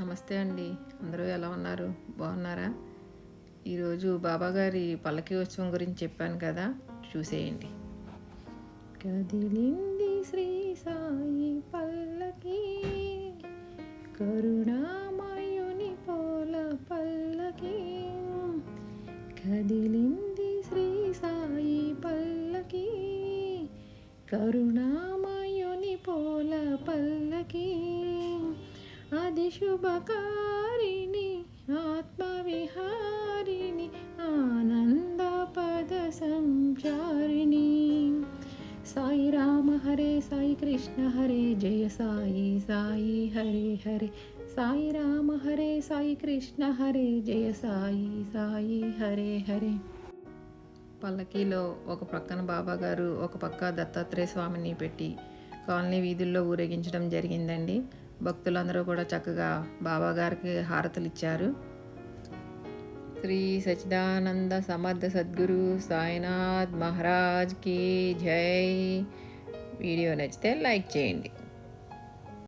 నమస్తే అండి. అందరూ ఎలా ఉన్నారు? బాగున్నారా? ఈరోజు బాబాగారి పల్లకి ఉత్సవం గురించి చెప్పాను కదా చూసేయండి. కదిలింది శ్రీ సాయి పల్లకి కరుణామయుని పోల పల్లకి. కదిలింది శ్రీ సాయి పల్లకి కరుణామయుని పోల పల్లకి. శుభకారిణి ఆత్మవిహారిణి ఆనందపద సంచారిణి. సాయి రామ హరే సాయి కృష్ణ హరే జయ సాయి సాయి హరే హరే. సాయి రామ హరే సాయి కృష్ణ హరే జయ సాయి సాయి హరే హరే. పల్లకీలో ఒక పక్కన బాబాగారు ఒక పక్క దత్తాత్రేయ స్వామిని పెట్టి కాలనీ వీధుల్లో ఊరేగించడం జరిగిందండి. భక్తులందరూ కూడా చక్కగా బాబాగారికి హారతలు హారతులు ఇచ్చారు శ్రీ సచిదానంద సమర్థ సద్గురు సాయినాథ్ మహారాజ్కి జై. వీడియో నచ్చితే లైక్ చేయండి.